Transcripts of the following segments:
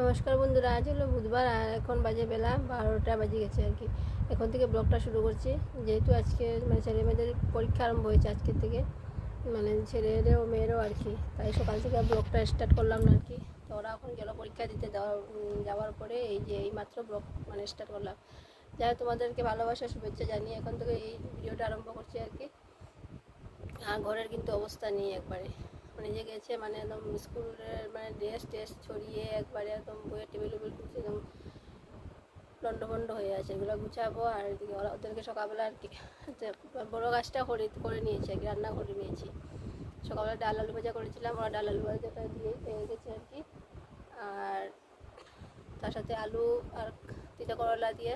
নমস্কার বন্ধুরা, আজ হলো বুধবার আর এখন বাজে বেলা বারোটা বাজে গেছে আর কি। এখন থেকে ব্লগটা শুরু করছি। যেহেতু আজকে মানে ছেলে মেয়েদের পরীক্ষা আরম্ভ হয়েছে আজকের থেকে মানে ছেলেদেরও মেয়েরও আর কি। তাই সকাল থেকে ব্লগটা স্টার্ট করলাম না আর কি। তো ওরা এখন গেল পরীক্ষা দিতে যাওয়ার পরে এই যে এই মাত্র ব্লগ মানে স্টার্ট করলাম। যাই তোমাদেরকে ভালোবাসা, শুভেচ্ছা জানিয়ে এখন থেকে এই ভিডিওটা আরম্ভ করছি আর কি। আর ঘরের কিন্তু অবস্থা নেই একবারে। মানে যে গেছে মানে একদম স্কুলের মানে ড্রেস টেস ছড়িয়ে একবারে একদম বইয়ের টেবিল টেবিল খুঁজছে একদম লন্ডভন্ড হয়ে আছে। এগুলো গুছাবো আর ওরা ওদেরকে সকালবেলা আর কি বড়ো গাছটা করে করে নিয়েছি আর কি, রান্না করে নিয়েছি। সকালবেলা ডাল আলু ভাজা করেছিলাম, ওরা ডাল আলু ভাজাটা দিয়ে পেয়ে গেছে আর কি। আর তার সাথে আলু আর তিতা করলা দিয়ে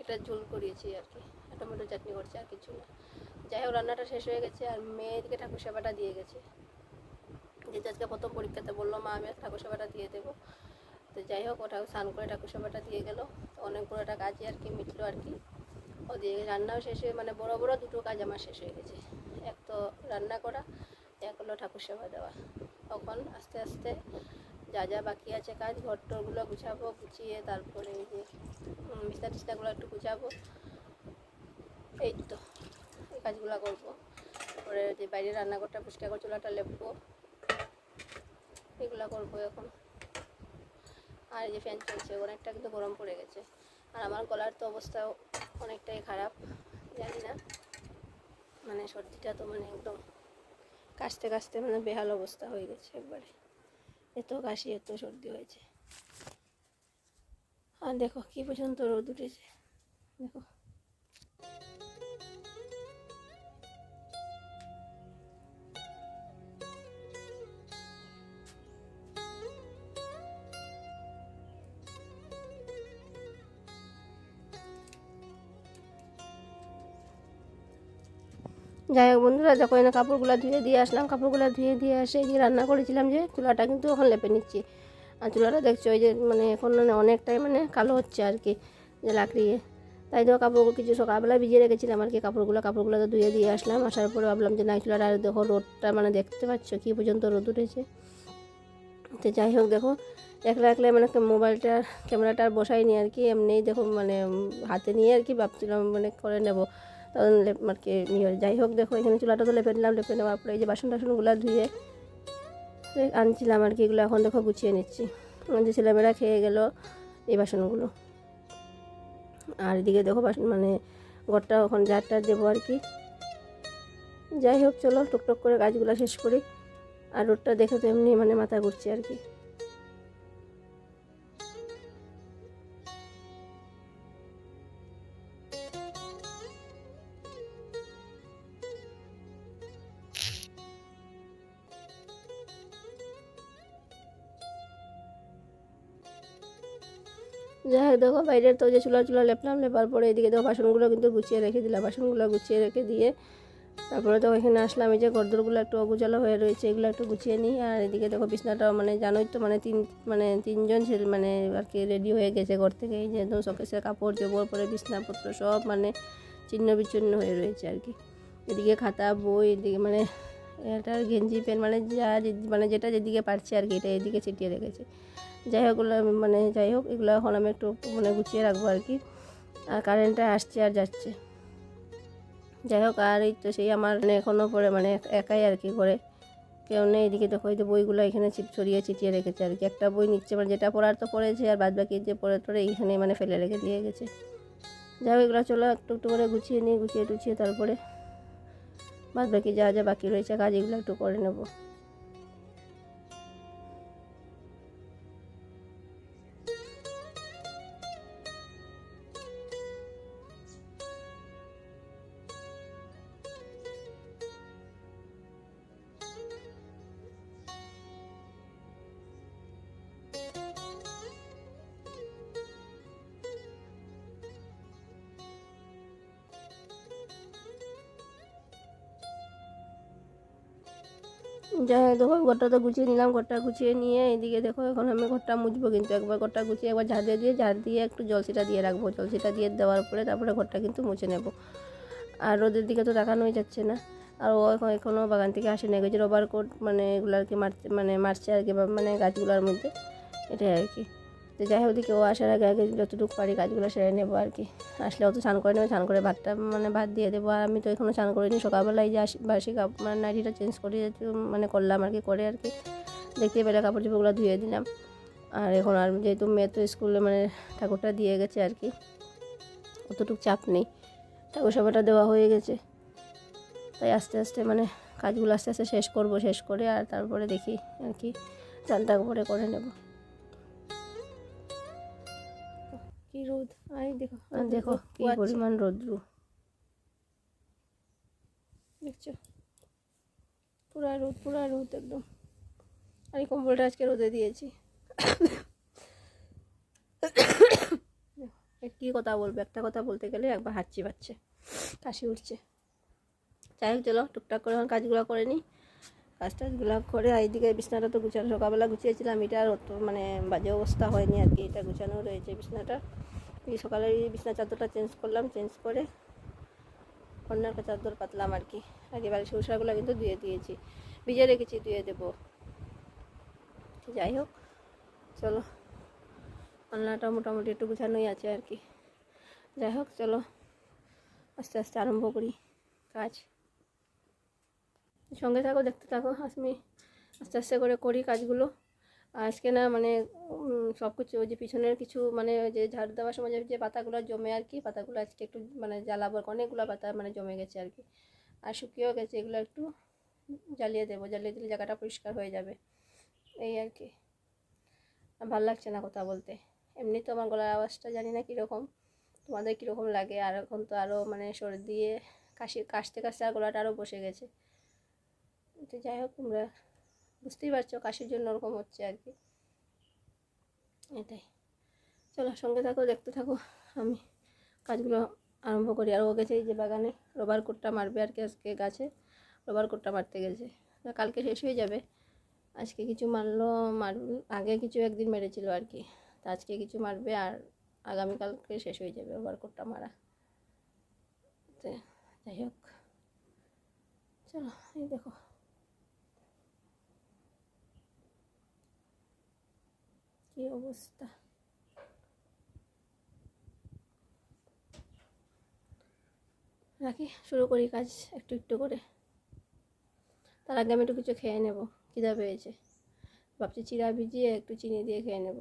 একটা ঝোল করিয়েছি আর কি। টমেটো চাটনি করছি আর কিছু না। যাই হোক, রান্নাটা শেষ হয়ে গেছে আর মেয়েদিকে ঠাকুর সেবাটা দিয়ে গেছে। যেহেতু আজকে প্রথম পরীক্ষাতে বলল, মা, আমি ঠাকুর সেবাটা দিয়ে দেবো। তো যাই হোক, ওটা স্নান করে ঠাকুর সেবাটা দিয়ে গেল। অনেকগুলো একটা কাজই আর কি, মিটলো আর কি। ও দিয়ে রান্নাও শেষ হয়ে মানে বড় বড় দুটো কাজ আমার শেষ হয়ে গেছে। এক তো রান্না করা, এক হলো ঠাকুর সেবা দেওয়া। তখন আস্তে আস্তে যা যা বাকি আছে কাজ ঘর টরগুলো গুছাবো, গুছিয়ে তারপরে এই যে বিছনা টিছনাগুলো একটু গুছাবো। এই তো, এই কাজগুলো করব। তারপরে যে বাইরে রান্নাঘরটা পরিষ্কার করে চুলাটা লেপবো। এগুলো করব এখন। আর যে ফ্যান চলছে অনেকটা কিন্তু গরম পড়ে গেছে। আর আমার গলার তো অবস্থা অনেকটাই খারাপ, জানি না। মানে সর্দিটা তো মানে একদম কাশতে কাশতে মানে বেহাল অবস্থা হয়ে গেছে একবারে। এত কাশি, এত সর্দি হয়েছে। আর দেখো, কি পর্যন্ত রোদ উঠেছে। দেখো। যাই হোক বন্ধুরা, যখন এনে কাপড়গুলো ধুয়ে দিয়ে আসলাম, কাপড়গুলো ধুয়ে দিয়ে এসে এই যে রান্না করেছিলাম যে চুলাটা কিন্তু এখন লেপে নিচ্ছি। আর চুলাটা দেখছ ওই যে মানে এখন মানে অনেকটাই মানে কালো হচ্ছে আর কি, যে লাকড়িয়ে তাই তো কাপড়গুলো কিছু সকালবেলা ভিজিয়ে রেখেছিলাম আর কি, কাপড়গুলো কাপড়গুলো তো ধুয়ে দিয়ে আসলাম। আসার পরে ভাবলাম যে না চুলাটা আর দেখো রোদটা মানে দেখতে পাচ্ছ কী পর্যন্ত রোদ উঠেছে। তো যাই হোক দেখো, একলা একলা মানে মোবাইলটা ক্যামেরাটা আর বসাইনি আর কি, এমনিই দেখো মানে হাতে নিয়ে আর কি ভাবছিলাম মানে করে নেব। তখন আর কি ইয়ে যাই। হোক, দেখো, এখানে চুলাটা তো লেপে নিলাম, লেপে নেওয়ার পরে এই যে বাসন টাসনগুলো ধুয়ে আনছিলাম আর কি, এগুলো এখন দেখো গুছিয়ে নিচ্ছি। যে ছেলেমেয়েরা খেয়ে গেল এই বাসনগুলো। আর এদিকে দেখো বাসন মানে ঘরটা ওখানে জারটা দেবো আর কি। যাই হোক, চলো টুকটুক করে কাজগুলো শেষ করি। আর রোডটা দেখে তো এমনি মানে মাথা ঘুরছে আর কি। দেখো বাইরের তো যে চুলা চুলা লেপলাম লেপার পরে এদিকে দেখো বাসনগুলো কিন্তু গুছিয়ে রেখে দিলাম, বাসনগুলো গুছিয়ে রেখে দিয়ে তারপরে তো এখানে আসলাম, এই যে গরদরগুলো একটু অগুচালো হয়ে রয়েছে, এগুলো একটু গুছিয়ে নিই। আর এদিকে দেখো বিছনাটাও মানে জানোই তো মানে তিন মানে তিনজন ছেলে মানে আর কি রেডি হয়ে গেছে ঘর থেকে, এই যে একদম শোকেসের কাপড় চোপড় পরে বিছনাপত্র সব মানে ছিন্ন বিচ্ছিন্ন হয়ে রয়েছে আর কি। এদিকে খাতা, বই, এদিকে মানে এটার গেঞ্জি, প্যান্ট মানে যা মানে যেটা যেদিকে পারছে আর কি, এটা এদিকে ছিটিয়ে রেখেছে। যাই হোক মানে যাই হোক, এগুলো এখন আমি একটু মানে গুছিয়ে রাখব আর কি। আর কারেন্টটা আসছে আর যাচ্ছে। যাই হোক, আর এই তো সেই আমার মানে এখনও পরে মানে একাই আর কি করে কেউ নেই, এদিকে দেখো, এই যে বইগুলো এখানে ছিট ছড়িয়ে ছিটিয়ে রেখেছে আর কি। একটা বই নিচ্ছে মানে যেটা পড়ার তো পড়েছে, আর বাদ বাকি যে পড়ে টড়ে এইখানে মানে ফেলে রেখে দিয়ে গেছে। যাই হোক, এগুলো চলো একটু একটু করে গুছিয়ে নিয়ে গুছিয়ে টুছিয়ে তারপরে বাদ বাকি যা যা বাকি রয়েছে, কাজ এগুলো একটু করে নেব। দেখো, ঘরটা তো গুছিয়ে নিলাম, ঘরটা গুছিয়ে নিয়ে এদিকে দেখো, এখন আমি ঘরটা মুছবো কিন্তু। একবার ঘরটা গুছিয়ে একবার ঝাড় দিয়ে দিয়ে ঝাড় দিয়ে একটু জলসিটা দিয়ে রাখব। জলসিটা দিয়ে দেওয়ার পরে তারপরে ঘরটা কিন্তু মুছে নেব। আর রোদের দিকে তো দেখানোই যাচ্ছে না। আর ও এখন এখনও বাগান থেকে আসে না গেছে রবার কোট মানে এগুলো আর কি মারছে মানে মারছে আর কি মানে গাছগুলোর মধ্যে। এটাই আর কি। তো যাই হোক ও আসার আগে আগে যতটুকু পারি কাজগুলো সেরে নেব আর কি। আসলে অত স্নান করে নেব, স্নান করে ভাতটা মানে ভাত দিয়ে দেবো। আর আমি তো এখনও স্নান করিনি, সকালবেলায় যে আসি বাসি মানে নাইটিটা চেঞ্জ করে মানে করলাম আর কি, করে আর কি। দেখতে পেলে কাপড় চোপড়গুলো ধুয়ে দিলাম। আর এখন আর যেহেতু মেয়ে তো স্কুলে মানে ঠাকুরটা দিয়ে গেছে আর কি, অতটুকু চাপ নেই। ঠাকুর সবাটা দেওয়া হয়ে গেছে। তাই আস্তে আস্তে মানে কাজগুলো আস্তে আস্তে শেষ করব, শেষ করে আর তারপরে দেখি আর কি, চানটা করে করে নেব। কি রোদ? আই দেখো দেখো কি। পরিমাণ রৌদ্রু। দেখছ? পুরা রোদ পুরা রোদ একদম। আর এই কম্বলটা আজকে রোদে দিয়েছি। কী কথা বলব? একটা কথা বলতে গেলে একবার হাঁচি পাচ্ছে কাশি উঠছে। যাই হোক চলো টুকটাক করে এখন কাজগুলো করে নিই। কাজ টাজগুলো করে এইদিকে বিছনাটা তো গুছানো। সকালবেলা গুছিয়েছিলাম, এটা আর অত মানে বাজে অবস্থা হয়নি আর কি, এটা গুছানো রয়েছে বিছনাটা। এই সকালে বিছনা চাদরটা চেঞ্জ করলাম চেঞ্জ করে অন্য একটা চাদর পাতলাম আর কি। আর এবারে সরষাগুলো কিন্তু ধুয়ে দিয়েছি, ভিজে রেখেছি, ধুয়ে দেবো। যাই হোক, চলো। রান্নাটা মোটামুটি একটু গুছানোই আছে আর কি। যাই হোক, চলো। আস্তে আস্তে আরম্ভ করি কাজ। সঙ্গে থাকো, দেখতে থাকো আমি আস্তে আস্তে করে করি কাজগুলো। আজকে না মানে সব কিছু ওই যে পিছনের কিছু মানে ওই যে ঝাড় দেওয়ার সময় যে- পাতাগুলো জমে আর কি, পাতাগুলো আজকে একটু মানে জ্বালাবো, অনেকগুলো পাতা মানে জমে গেছে আর কি। আর শুকিয়েও গেছে, এগুলো একটু জ্বালিয়ে দেবো, জ্বালিয়ে দিলে জায়গাটা পরিষ্কার হয়ে যাবে। এই আর কি। ভালো লাগছে না কথা বলতে। এমনি তো আমার গলার আওয়াজটা জানি না কীরকম, তোমাদের কীরকম লাগে। আর এখন তো আরও মানে সর্দি কাশি, কাশতে কাশতে আর গলাটা আরও বসে গেছে। তো যাই হোক, তোমরা বুঝতেই পারছ কাশির জন্য ওরকম হচ্ছে আর কি। এটাই। চলো, সঙ্গে থাকো, দেখতে থাকো। আমি কাজগুলো আরম্ভ করি। আর ও গেছে এই যে বাগানে। রোবার কোটটা মারবে আর কি আজকে গাছে। রোবার কোটটা মারতে গেছে। কালকে শেষ হয়ে যাবে। আজকে কিছু মারলো, মার, আগে কিছু একদিন মেরেছিল আর কি। তা আজকে কিছু মারবে আর আগামীকালকে শেষ হয়ে যাবে রোবার কোটটা মারা। তো, যাই হোক। চলো, এই দেখো। কি অবস্থা? রাখি, শুরু করি কাজ একটু একটু করে। তার আগে আমি একটু কিছু খেয়ে নেব, খিদা পেয়েছে। ভাবছি চিরা ভিজিয়ে একটু চিনি দিয়ে খেয়ে নেব।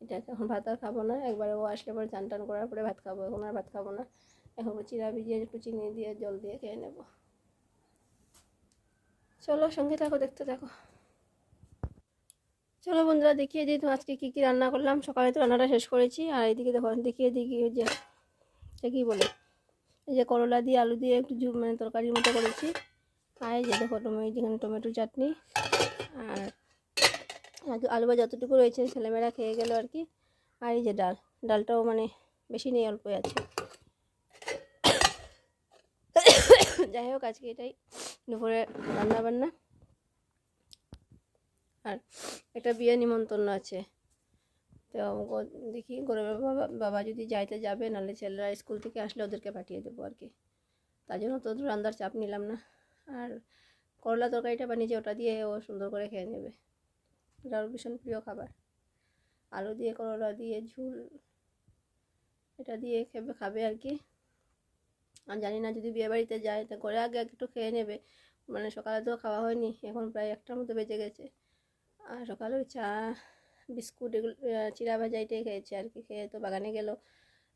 এটা এখন ভাত আর খাব না, একবারে ও আসলে পরে চান টান করার পরে ভাত খাব, এখন আর ভাত খাব না। এখন চিরা ভিজিয়ে একটু চিনি দিয়ে, জল দিয়ে খেয়ে নেব। চলো সঙ্গে থাকো, দেখতে থাকো। চলো বন্ধুরা দেখিয়ে দিই তো আজকে কী কী রান্না করলাম। সকালে তো রান্নাটা শেষ করেছি, আর এইদিকে দেখো, দেখিয়ে দিই যে সে কী বলে? এই যে করলা দিয়ে আলু দিয়ে একটু মানে তরকারির মতো করেছি। আর এই যে দেখো টমেটো যেখানে টমেটো চাটনি। আর আলু বা যতটুকু রয়েছে, ছেলেমেয়েরা খেয়ে গেল আর কি। আর এই যে ডাল, ডালটাও মানে বেশি নেই, অল্পই আছে। যাই হোক, আজকে এটাই দুপুরে রান্না বান্না আর একটা বিয়ে নিমন্ত্রণ আছে। তো দেখি গরিবের বাবা যদি যাইতে যাবে, নাহলে ছেলেরা স্কুল থেকে আসলে ওদেরকে পাঠিয়ে দেবো আর কি। তার জন্য তো রান্নার চাপ নিলাম না। আর করলা তরকারিটা বানিয়েছে ওটা দিয়ে ও সুন্দর করে খেয়ে নেবে। এটা ওর ভীষণ প্রিয় খাবার। আলু দিয়ে, করলা দিয়ে, ঝুল এটা দিয়ে খেবে, খাবে আর কি। আর জানি না যদি বিয়ে বাড়িতে যায়, তা করে আগে একটু খেয়ে নেবে। মানে সকালে তো খাওয়া হয়নি, এখন প্রায় একটার মতো বেজে গেছে। আর সকালে চা, বিস্কুট এগুলো চিড়া ভাজা এটাই খেয়েছে আর কি। খেয়ে তো বাগানে গেল।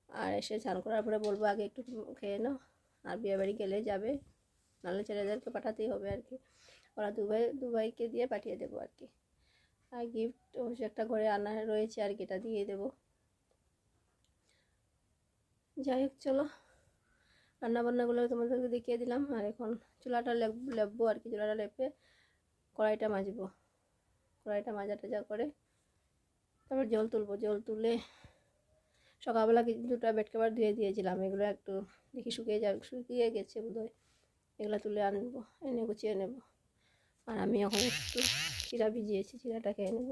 আর এসে স্নান করার পরে বলব, আগে একটু খেয়ে নাও। আর বিয়ে বাড়ি গেলে যাবে। নাহলে ছেলেদেরকে পাঠাতেই হবে আর কি। ওরা দুবাই, দুবাইকে দিয়ে পাঠিয়ে দেবো আর কি। আর গিফট অবশ্য একটা ঘরে আনা রয়েছে আর কি, এটা দিয়ে দেবো। যাই হোক, চলো। রান্নাবান্নাগুলো তোমাদেরকে দেখিয়ে দিলাম। আর এখন চুলাটা লেপ, লেপবো আর কি। চুলাটা লেপে কড়াইটা মাজবো। কড়াইটা মাজা টাজা করে তারপর জল তুলবো। জল তুলে সকালবেলা দুটো বেড কভার ধুয়ে দিয়েছিলাম। এগুলো একটু দেখি শুকিয়ে যাবে, শুকিয়ে গেছে বোধহয়। এগুলো তুলে আনব, এনে গুছিয়ে নেব। আর আমি এখন একটু চিরা ভিজিয়েছি, চিরাটা খেয়ে নেব।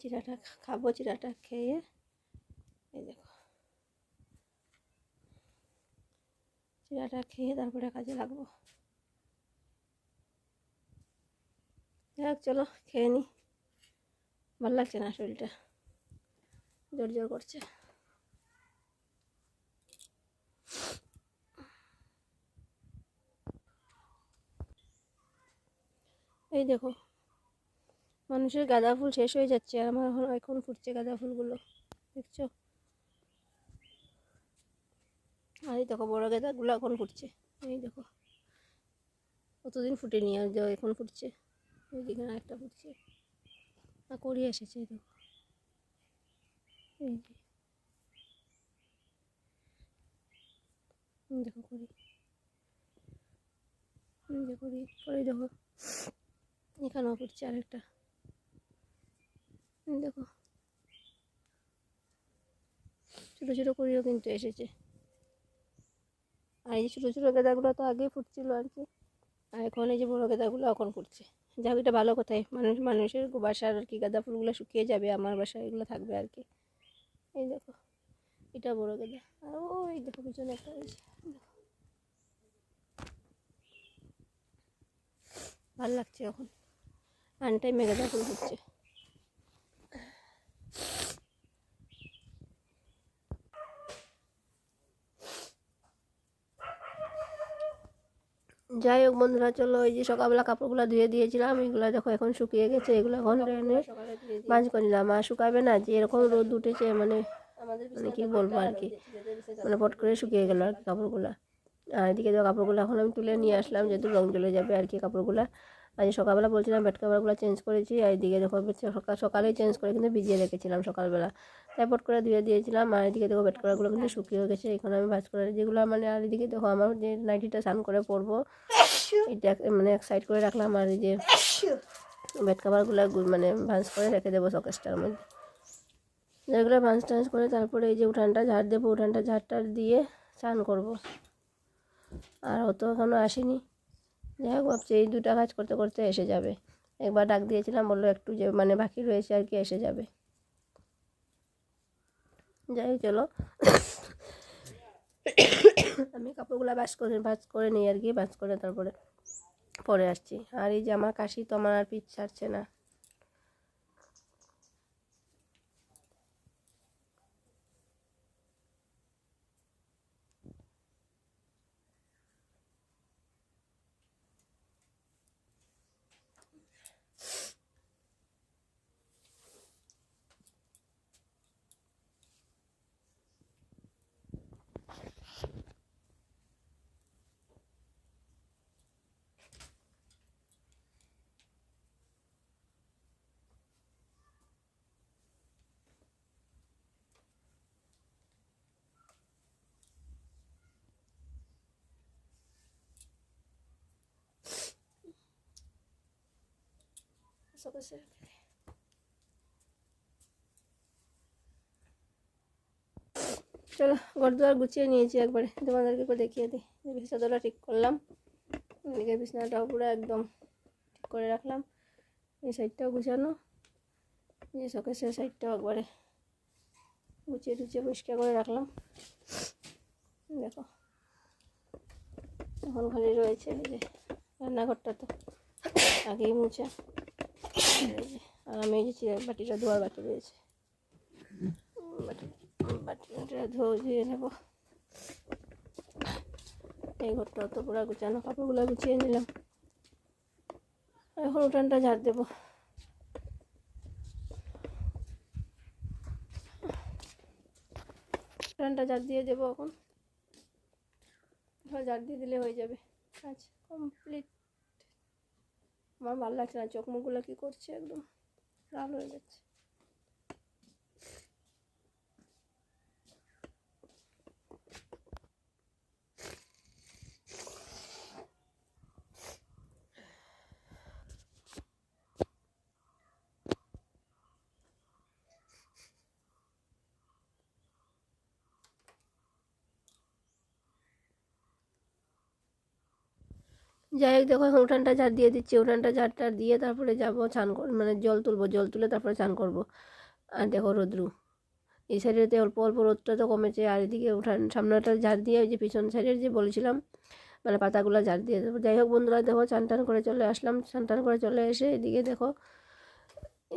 চিরাটা খাব, চিরাটা খেয়ে এই দেখো। চিরাটা খেয়ে তারপরে কাজে লাগবো। যাই হোক চলো খেয়ে নিই ভালো লাগছে না শরীরটা। জোর জোর করছে। এই দেখো, মানুষের গাঁদা ফুল শেষ হয়ে যাচ্ছে আর আমার এখন- ফুটছে গাঁদা ফুলগুলো, দেখছ? আর এই দেখো, বড় গাঁদাগুলো এখন ফুটছে। এই দেখো, কতদিন ফুটেনি আর যাও এখন ফুটছে। ওই দিকে একটা ফুটছে আর করি এসেছে এই দেখো এই দেখো করি। যে করি করি দেখো। এখানেও ফুটছে আরেকটা। দেখো। ছোটো ছোটো করিও কিন্তু এসেছে। আর এই ছোটো ছোটো গাঁদাগুলো তো আগেই ফুটছিল আর কি। আর এখন এই যে বড়ো গাঁদাগুলো এখন ফুটছে। যাক এটা ভালো কথাই মানুষ, মানুষের বাসার আর কি, গাঁদা ফুলগুলো শুকিয়ে যাবে, আমার বাসায় এগুলো থাকবে আর কি। এই দেখো, এটা বড় গাঁদা। আর এই দেখো, পিছনে একটা ভালো লাগছে এখন। আনটাইমে গাঁদা ফুল ফুটছে যাই হোক বন্ধুরা চলো ওই যে সকালবেলা কাপড়গুলো ধুয়ে দিয়েছিলাম এগুলো দেখো এখন শুকিয়ে গেছে এগুলো এখন ট্রেনে মাঝ করে নিলাম। আর শুকাবে না যে এরকম রোদ উঠেছে মানে মানে কি বলব আর কি মানে পট করে শুকিয়ে গেল আর কি কাপড়গুলো। আর এদিকে তো কাপড়গুলো এখন আমি তুলে নিয়ে আসলাম যেহেতু রং চলে যাবে আর কি কাপড়গুলো। আজ সকালবেলা বলছিলাম বেড কাপড়গুলো চেঞ্জ করেছি আর এদিকে দেখো সকাল সকালেই চেঞ্জ করে কিন্তু ভিজিয়ে রেখেছিলাম সকালবেলা। তাই করে ধুয়ে দিয়েছিলাম। আর এদিকে দেখো বেড কাপড়গুলো কিন্তু শুকিয়ে গেছে। এখানে আমি ভাজ করে যেগুলো মানে আর এদিকে দেখো আমার যে নাইটিটা স্নান করে পরবো, এটা মানে এক সাইড করে রাখলাম। আর এই যে বেড কাভারগুলো মানে ভাঁজ করে রেখে দেবো শকেসটার মধ্যে। যেগুলো ভাঁজ টাঁজ করে তারপরে এই যে উঠানটা ঝাড় দেবো। উঠানটা ঝাড় টাড় দিয়ে স্নান করব। আর ও তো এখনও আসেনি। যাই হোক, ভাবছি এই দুটা কাজ করতে করতে এসে যাবে। একবার ডাক দিয়েছিলাম, বলল একটু যে মানে বাকি রয়েছে আর কি, এসে যাবে। যাই চলো। আমি কাপড়গুলো বাস করে বাস করে নিই আর কি বাস করে তারপরে পরে আসছি। আর এই যে আমার কাশি তো আমার আর পিছ ছাড়ছে না। চলো ঘর দুয়ার গুছিয়ে নিয়েছি একবারে। তোমাদেরকে একবার দেখিয়ে দিই। বিছানাটা ঠিক করলাম। এদিকে বিছানাটাও পুরো একদম ঠিক করে রাখলাম। এই সাইডটাও গুছানো। এই শোকেসের সাইডটাও একবারে গুছিয়ে টুচিয়ে পরিষ্কার করে রাখলাম। দেখো এখন খালি রয়েছে এই যে রান্নাঘরটা তো। আগেই মুছে। আর আমি এই যে বাটিটা ধোয়ার বাটি রয়েছে। বাটিটা ধুয়ে নেব। এই ঘরটা তো পুরো গুছানো, কাপড়গুলো গুছিয়ে নিলাম। এখন উঠানটা ঝাড় দেবো। উঠানটা ঝাড় দিয়ে দেবো এখন। ঝাড় দিয়ে দিলে হয়ে যাবে। কাজ কমপ্লিট। আমার ভালো লাগছে না চোখ মুখগুলো কী করছে একদম লাল হয়ে যাচ্ছে। যাই হোক, দেখো এখন উঠানটা ঝাড় দিয়ে দিচ্ছি। উঠানটা ঝাড়টা দিয়ে তারপরে যাব কর মানে জল তুলবো, জল তুলে তারপরে চান করব। আর দেখো, রোদ্রু। এই সাইডেতে অল্প অল্প রোদটা তো কমেছে, আর এদিকে উঠান, সামনেটা ঝাড় দিয়ে ওই যে পিছন সাইডের যে বলেছিলাম মানে পাতাগুলো ঝাড় দিয়ে দেবো। যাই হোক, বন্ধুরা, দেখো চান টান করে চলে আসলাম। চান টান করে চলে এসে এদিকে দেখো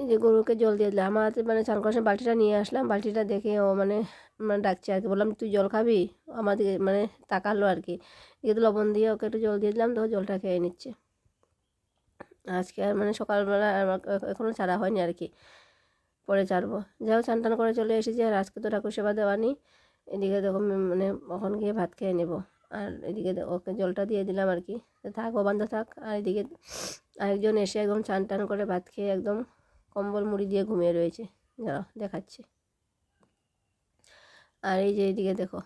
যে গরুকে জল দিয়ে দিলাম। আমার মানে চান করার বালতিটা নিয়ে আসলাম। বালতিটা দেখে ও মানে মানে ডাকছে আর কি। বললাম, তুই জল খাবি? আমাদের মানে তাকালো আর কি। দিয়ে তো লবণ দিয়ে ওকে একটু জল দিয়ে দিলাম। তো জলটা খেয়ে নিচ্ছে। আজকে আর মানে সকালবেলা আমার এখনও ছাড়া হয়নি আর কি। পরে ছাড়বো। যাই হোক টান করে চলে এসেছি আর আজকে তো ঠাকুর সেবা দেওয়া নেই। এদিকে দেখো মানে ওখান গিয়ে ভাত খেয়ে নেব। আর এদিকে ওকে জলটা দিয়ে দিলাম আর কি। থাক, ও বান্ধা থাক। আর এদিকে আরেকজন এসে একদম চান টান করে ভাত খেয়ে একদম কম্বল মুড়ি দিয়ে ঘুমিয়ে রয়েছে। যাও দেখাচ্ছি। আর এই যে এদিকে দেখো,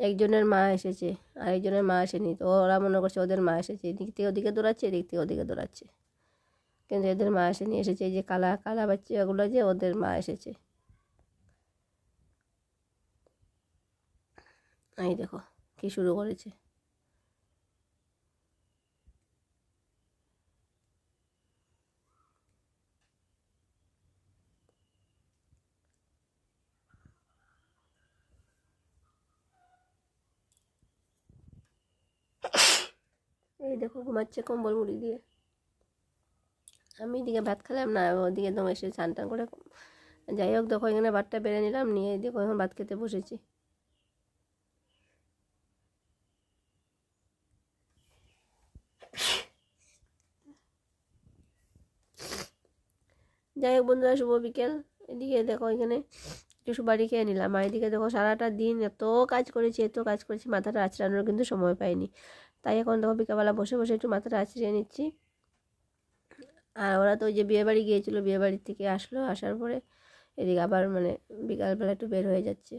একজনের মা এসেছে আর একজনের মা আসেনি। তো ওরা মনে করছে ওদের মা এসেছে। এদিক থেকে ওদিকে দৌড়াচ্ছে, এদিক থেকে ওদিকে দৌড়াচ্ছে। কিন্তু এদের মা এসেনি এসেছে এই যে কালা কালা বাচ্চাগুলো যে ওদের মা এসেছে। এই দেখো, কি শুরু করেছে। এই দেখো ঘুমাচ্ছে কম্বল মুড়ি দিয়ে। আমি এদিকে ভাত খেলাম না, ওদিকে একদম এসে স্নান টান করে যাই হোক, দেখো এখানে ভাতটা বেড়ে নিলাম, নিয়ে দেখো এখন ভাত খেতে বসেছি। যাই হোক বন্ধুরা, শুভ বিকেল। এদিকে দেখো এখানে একটু সুপারি খেয়ে নিলাম, আর এদিকে দেখো সারাটা দিন এত কাজ করেছি, এত কাজ করেছি, মাথাটা আঁচড়ানোর কিন্তু সময় পাইনি। তাই এখন দেখো বিকালবেলা বসে বসে একটু মাথাটা আঁচড়িয়ে নিচ্ছি। আর ওরা তো ওই যে বিয়েবাড়ি গিয়েছিল বিয়েবাড়ির থেকে আসলো, আসার পরে এদিকে আবার মানে বিকালবেলা একটু বের হয়ে যাচ্ছে।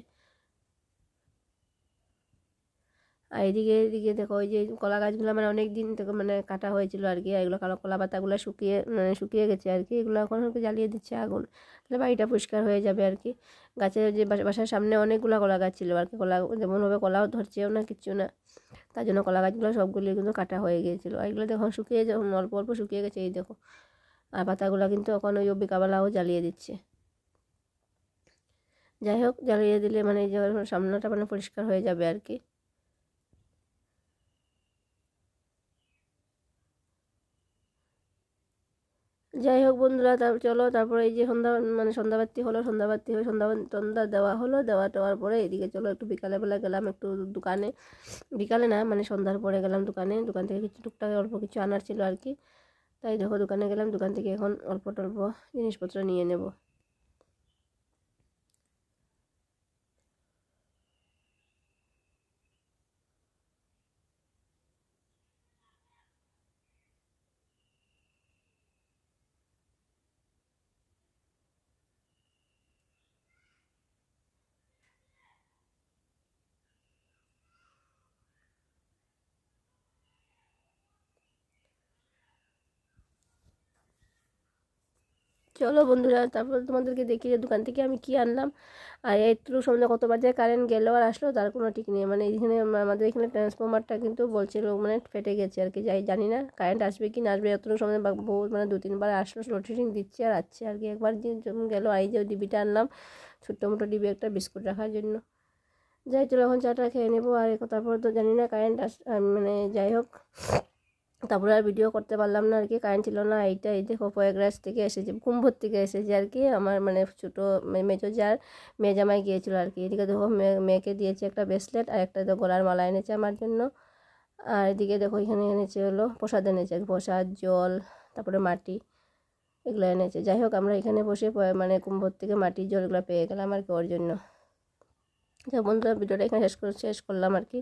আর এদিকে এদিকে দেখো ওই যে কলা গাছগুলো মানে অনেক দিন থেকে মানে কাটা হয়েছিল আর কি এগুলো কালো কলা পাতাগুলো শুকিয়ে মানে শুকিয়ে গেছে আর কি, এগুলো এখন জ্বালিয়ে দিচ্ছে আগুন। তাহলে বাড়িটা পরিষ্কার হয়ে যাবে আর কি। গাছের যে বাসা- বাসার সামনে অনেকগুলো কলা গাছ ছিল আর কি, কলা যেমনভাবে কলাও ধরছেও না, কিচ্ছু না। তার জন্য কলা গাছগুলো সবগুলি কিন্তু কাটা হয়ে গিয়েছিল। আর এগুলো দেখো শুকিয়ে যখন অল্প অল্প শুকিয়ে গেছে, এই দেখো। আর পাতাগুলো কিন্তু এখন ওই বিকাবেলাও জ্বালিয়ে দিচ্ছে। যাই হোক, জ্বালিয়ে দিলে মানে সামনেটা মানে পরিষ্কার হয়ে যাবে আর কি। যাই হোক বন্ধুরা, তার চলো, তারপরে এই যে সন্ধ্যা মানে সন্ধ্যাবাতি হলো, সন্ধ্যাবাতি হয়ে সন্ধ্যা সন্ধ্যা দেওয়া হলো, দেওয়া দেওয়ার পরে এদিকে চলো একটু বিকালবেলা গেলাম, একটু দোকানে। বিকালে না মানে সন্ধ্যার পরে গেলাম দোকানে, দোকান থেকে কিছু টুকটাক অল্প কিছু আনার ছিল আর কি। তাই দেখো দোকানে গেলাম, দোকান থেকে এখন অল্প টল্প জিনিসপত্র নিয়ে নেব। চলো বন্ধুরা, তারপর তোমাদেরকে দেখি যে দোকান থেকে আমি কি আনলাম। আর একটু সন্ধ্যা কত বাজে কারেন্ট গেলো আর আসলো, তার কোনো ঠিক নেই। মানে এখানে আমাদের এখানে ট্রান্সফর্মারটা কিন্তু বলছিল মানে ফেটে গেছে আর কি, যাই জানি না কারেন্ট আসবে কি না আসবে। এতটুকু সময় বা- বহু মানে দু তিনবার আসলো লোডশেডিং দিচ্ছে আর আসছে আর কি। একবার গেলো আর এই যে ডিবিটা আনলাম, ছোট্ট মোটো ডিবি একটা বিস্কুট রাখার জন্য। যাই চলো, এখন চাটা খেয়ে নেব। আর তারপর তো জানি না কারেন্ট আস মানে যাই হোক। তারপরে আর ভিডিও করতে পারলাম না, আর কি কারেন্ট ছিল না। এইটা, এই দেখো, প্রয়াগরাজ থেকে এসেছে কুম্ভর থেকে এসেছে আর কি। আমার মানে ছোটো মেজো যার মেয়ে জামাই গিয়েছিল আর কি। এদিকে দেখো মেয়ে মেয়েকে দিয়েছে একটা ব্রেসলেট আর একটা তো গলার মালা এনেছে আমার জন্য। আর এদিকে দেখো, এখানে এনেছে হলো, প্রসাদ এনেছে, প্রসাদ, জল, তারপরে মাটি, এগুলো এনেছে। যাই হোক, আমরা এখানে বসে মানে কুম্ভর থেকে মাটির জল এগুলো পেয়ে গেলাম আর কি ওর জন্য। বন্ধুরা, ভিডিওটা এখানে শেষ করে, শেষ করলাম আর কি।